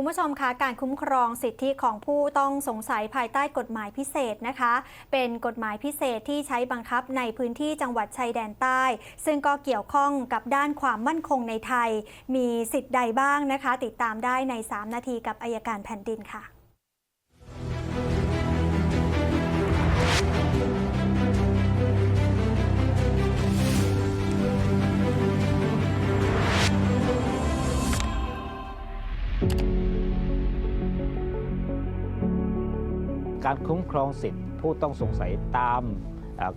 คุณผู้ชมคะการคุ้มครองสิทธิของผู้ต้องสงสัยภายใต้กฎหมายพิเศษนะคะ เป็นกฎหมายพิเศษที่ใช้บังคับในพื้นที่จังหวัดชายแดนใต้ ซึ่งก็เกี่ยวข้องกับด้านความมั่นคงในไทย มีสิทธิ์ใดบ้างนะคะ ติดตามได้ใน 3 นาทีกับอายการแผ่นดินค่ะ การคุ้มครองสิทธิผู้ต้องสงสัยตาม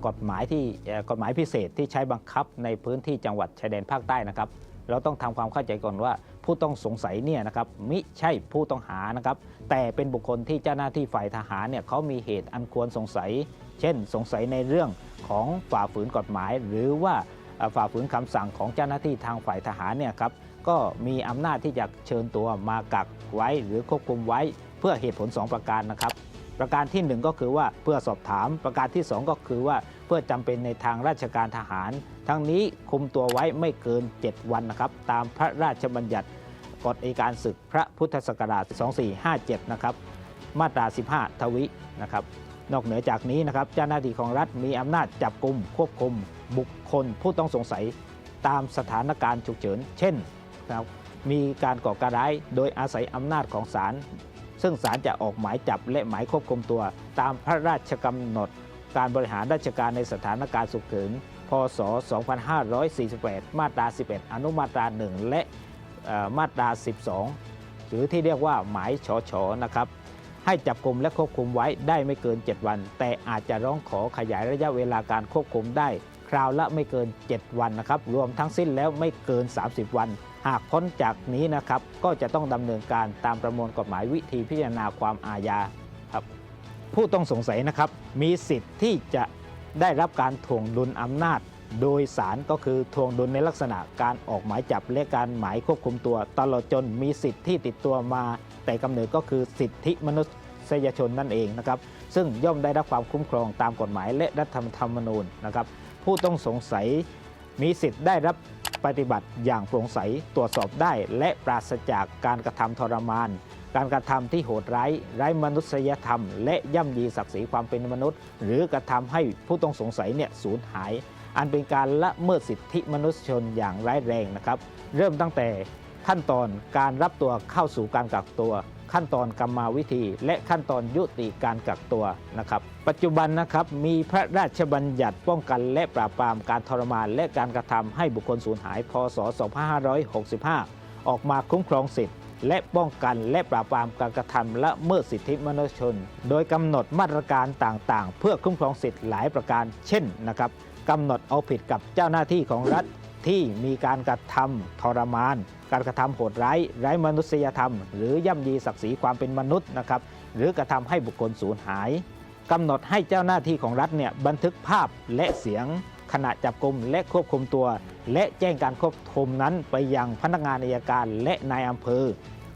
กฎหมายที่กฎหมายพิเศษที่ใช้บังคับในพื้นที่จังหวัดชายแดนภาคใต้นะครับ เราต้องทำความเข้าใจก่อนว่า ผู้ต้องสงสัยเนี่ยนะครับมิใช่ผู้ต้องหานะครับ แต่เป็นบุคคลที่เจ้าหน้าที่ฝ่ายทหารเนี่ยเขามีเหตุอันควรสงสัย เช่น สงสัยในเรื่องของฝ่าฝืนกฎหมาย หรือว่าฝ่าฝืนคำสั่งของเจ้าหน้าที่ทางฝ่ายทหารเนี่ยครับก็มีอำนาจที่จะเชิญตัวมากักไว้หรือควบคุมไว้เพื่อเหตุผล 2 ประการนะครับ ประการที่ 1 ก็คือว่าเพื่อสอบถาม ประการที่ 2 ก็คือว่าเพื่อจำเป็นในทางราชการทหาร ทั้งนี้คุมตัวไว้ไม่เกิน 7 วันนะครับ ตามพระราชบัญญัติกฎอัยการศึกพระพุทธศักราช 2457 นะครับ มาตรา 15 ทวินะครับ นอกเหนือจากนี้นะครับ เจ้าหน้าที่ของรัฐมีอำนาจจับกลุ่มควบคุม บุคคลผู้ต้องสงสัยตามสถานการณ์ฉุกเฉิน เช่นนะครับมีการก่อการร้ายโดยอาศัยอำนาจของศาล ซึ่งศาลจะออกหมายจับและหมายควบคุมตัว ตามพระราชกำหนด การบริหารราชการในสถานการณ์ฉุกเฉินพศ 2548 มาตรา 11 อนุมาตรา 1 และมาตรา 12 หรือที่เรียกว่าหมายฉอฉอนะครับให้จับกลุ่มและควบคุมไว้ได้ไม่เกิน 7 วัน แต่อาจจะร้องขอขยายระยะเวลาการควบคุมได้ คราวละไม่เกิน 7 วันนะครับ รวมทั้งสิ้นแล้วไม่เกิน 30 วัน หากพ้นจากนี้นะครับ ก็จะต้องดำเนินการตามประมวลกฎหมายวิธีพิจารณาความอาญาครับ ผู้ต้องสงสัยนะครับ มีสิทธิ์ที่จะได้รับการถ่วงดุลอำนาจ โดยสารก็คือทวงดุลในลักษณะการออกหมายจับและการหมายควบคุมตัว ตลอดจนมีสิทธิ์ที่ติดตัวมา แต่กำเนิดก็คือสิทธิมนุษยชนนั่นเองนะครับ ซึ่งย่อมได้รับความคุ้มครองตามกฎหมายและรัฐธรรมนูญนะครับ ผู้ต้องสงสัยมีสิทธิ์ได้รับปฏิบัติอย่างโปร่งใสตรวจสอบได้ และปราศจากการกระทำทรมาน การกระทำที่โหดร้ายไร้มนุษยธรรม และย่ำยีศักดิ์ศรีความเป็นมนุษย์ หรือกระทำให้ผู้ต้องสงสัยเนี่ยสูญหาย อันเป็นการละเมิดสิทธิมนุษยชนอย่างร้ายแรงนะครับ เริ่มตั้งแต่ขั้นตอนการรับตัวเข้าสู่การกักตัว ขั้นตอนกรรมาวิธี และขั้นตอนยุติการกักตัวนะครับ ปัจจุบันนะครับมีพระราชบัญญัติป้องกันและปราบปรามการทรมาน และการกระทำให้บุคคลสูญหาย พศ 2565 ออกมาคุ้มครองสิทธิและป้องกันและปราบปรามการกระทำละเมิดสิทธิมนุษยชน โดยกำหนดมาตรการต่างๆ เพื่อคุ้มครองสิทธิหลายประการ เช่นนะครับกำหนดเอาผิดกับเจ้าหน้าที่ของรัฐ ที่มีการกระทำทรมาน การกระทำโหดร้ายไร้มนุษยธรรม หรือย่ำยีศักดิ์ศรีความเป็นมนุษย์นะครับหรือกระทำให้บุคคลสูญหายกำหนดให้เจ้าหน้าที่ของรัฐเนี่ยบันทึกภาพและเสียง ขณะจับกลุ่มและควบคุมตัว และแจ้งการควบคุมนั้นไปยังพนักงานอัยการและนายอำเภอ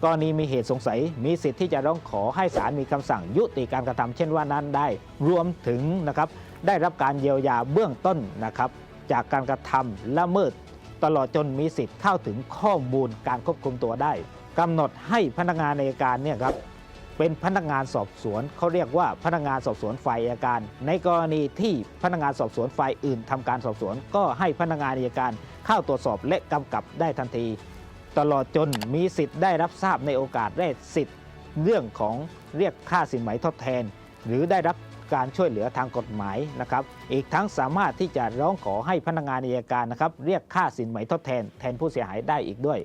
กรณีมีเหตุสงสัยมีสิทธิ์ที่จะร้องขอให้ศาลมีคำสั่งยุติการกระทำเช่นว่านั้นได้ รวมถึงนะครับได้รับการเยียวยาเบื้องต้นนะครับ จากการกระทำละเมิด ตลอดจนมีสิทธิ์เข้าถึงข้อมูลการควบคุมตัวได้กำหนดให้พนักงานอัยการเนี่ยครับเป็นพนักงานสอบสวนเขาเรียกว่าพนักงานสอบสวนฝ่ายอัยการ ในกรณีที่พนักงานสอบสวนฝ่ายอื่นทำการสอบสวน ก็ให้พนักงานอัยการเข้าตรวจสอบและกำกับได้ทันที ตลอดจนมีสิทธิ์ได้รับทราบในโอกาสแรกสิทธิ์ เรื่องของเรียกค่าสินไหมทดแทน หรือได้รับ การช่วยเหลือทางกฎหมายนะครับ อีกทั้งสามารถที่จะร้องขอให้พนักงานอัยการนะครับ เรียกค่าสินไหมทดแทนแทนผู้เสียหายได้อีกด้วย